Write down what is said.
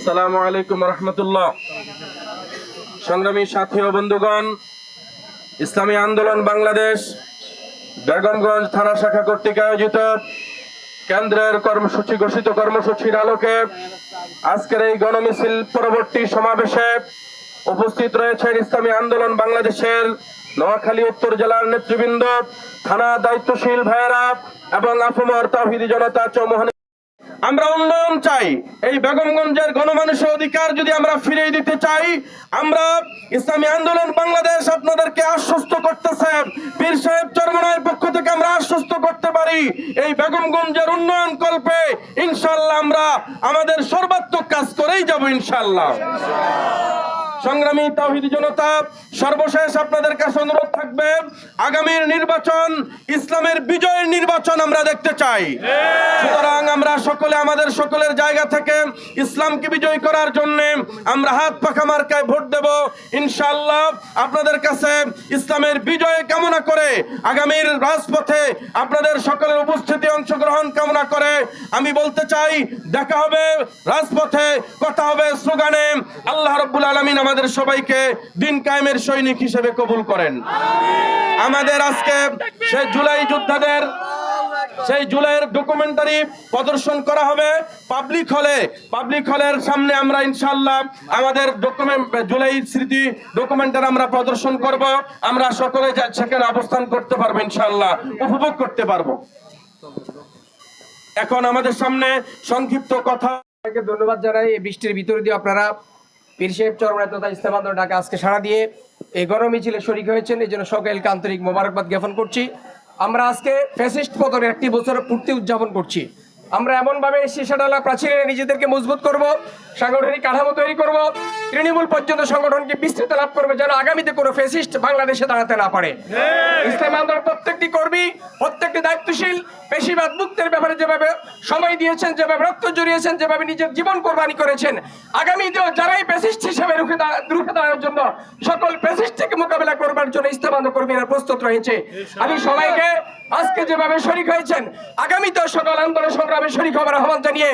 আসসালামু আলাইকুম রহমতুল্লাহ। সংগ্রামী সাথী ও বন্ধুগণ, ইসলামী আন্দোলন বাংলাদেশ, বেগমগঞ্জ থানা শাখা কর্তৃক আয়োজিত কেন্দ্রের কর্মসূচি ঘোষিত কর্মসূচির আলোকে আজকের এই গণমিছিল পরবর্তী সমাবেশে উপস্থিত রয়েছেন ইসলামী আন্দোলন বাংলাদেশের নোয়াখালী উত্তর জেলার নেতৃবৃন্দ, থানা দায়িত্বশীল ভাইয়েরা এবং আফমর তাহিদি জনতা চৌমোহন। আমরা উন্নয়ন চাই, এই বেগমগঞ্জের গণমানুষের অধিকার যদি আমরা ফিরিয়ে দিতে চাই, আমরা ইসলামী আন্দোলন বাংলাদেশ আপনাদেরকে আশ্বস্ত করতেছে। পীর সাহেব চরমনায়ের পক্ষ থেকে আমরা আশ্বস্ত করতে পারি, এই বেগমগঞ্জের উন্নয়ন কল্পে ইনশাল্লাহ আমরা আমাদের সর্বাত্মক কাজ করেই যাব ইনশাল্লাহ। সংগ্রামী তাহিদ জনতা, সর্বশেষ আপনাদের কাছে অনুরোধ থাকবে, আগামীর নির্বাচন, ইসলামের বিজয়ের নির্বাচন আমরা দেখতে চাই। সুতরাং আমরা সকলে, আমাদের সকলের জায়গা থেকে ইসলামকে বিজয় করার জন্য আমরা হাত পাখা মার্কায় ভোট দেব। ইনশাআল্লাহ আপনাদের কাছে ইসলামের বিজয় কামনা করে আগামীর রাজপথে আপনাদের সকলের উপস্থিতি অংশগ্রহণ কামনা করে আমি বলতে চাই, দেখা হবে রাজপথে, কথা হবে স্লোগানে। আল্লাহ রব্বুল আলমিন আমাদের সবাইকে দিন কায়েমের সৈনিক হিসেবে কবুল করেন। আমাদের আজকে সে জুলাই যোদ্ধাদের, সেই জুলাইয়ের ডকুমেন্টারি প্রদর্শন করা হবে। পাবলিক হলে পাবলিক হলের সামনে আমরা ইনশাল্লাহ আমাদের জুলাই স্মৃতি ডকুমেন্টারি আমরা প্রদর্শন করব। আমরা সকলে সেখানে অবস্থান করতে পারব ইনশাল্লাহ উপভোগ করতে পারব। এখন আমাদের সামনে সংক্ষিপ্ত কথা। ধন্যবাদ জানাই। বৃষ্টির ভিতরে দিয়ে আপনারা পীর সাহেব চরমায় তথা ইসলাম আন্দোলন ডাকে আজকে সাড়া দিয়ে এই গরম মিছিলে শরিক হয়েছেন। এই জন্য সকলকে আন্তরিক মোবারকবাদ জ্ঞাপন করছি। আমরা আজকে ফ্যাসিস্ট পতনের একটি বছর পূর্তি উদযাপন করছি। আমরা এমনভাবে শীর্ষডালা প্রাচীরে নিজেদেরকে মজবুত করব, সাংগঠনিক কাঠামো তৈরি করব তৃণমূল পর্যন্ত সংগঠনকে বিস্তৃত লাভ করবে যেন আগামীতে কোনো ফ্যাসিস্ট বাংলাদেশে দাঁড়াতে না পারে। ইসলাম আন্দোলন প্রত্যেকটি কর্মী প্রত্যেকটি দায়িত্বশীল বেশিরভাগ মুক্তের ব্যাপারে যেভাবে সময় দিয়েছেন যেভাবে রক্ত জড়িয়েছেন যেভাবে নিজের জীবন কোরবানি করেছেন আগামীতেও যারাই প্যাসিস্ট হিসেবে রুখে রুখে দাঁড়ানোর জন্য সকল প্যাসিস্ট থেকে মোকাবেলা করবার জন্য ইসলাম আন্দোলন কর্মীরা প্রস্তুত রয়েছে। আমি সবাইকে আজকে যেভাবে শরিক হয়েছেন আগামীতেও সকল আন্দোলন সংগ্রামে শরিক হবার আহ্বান জানিয়ে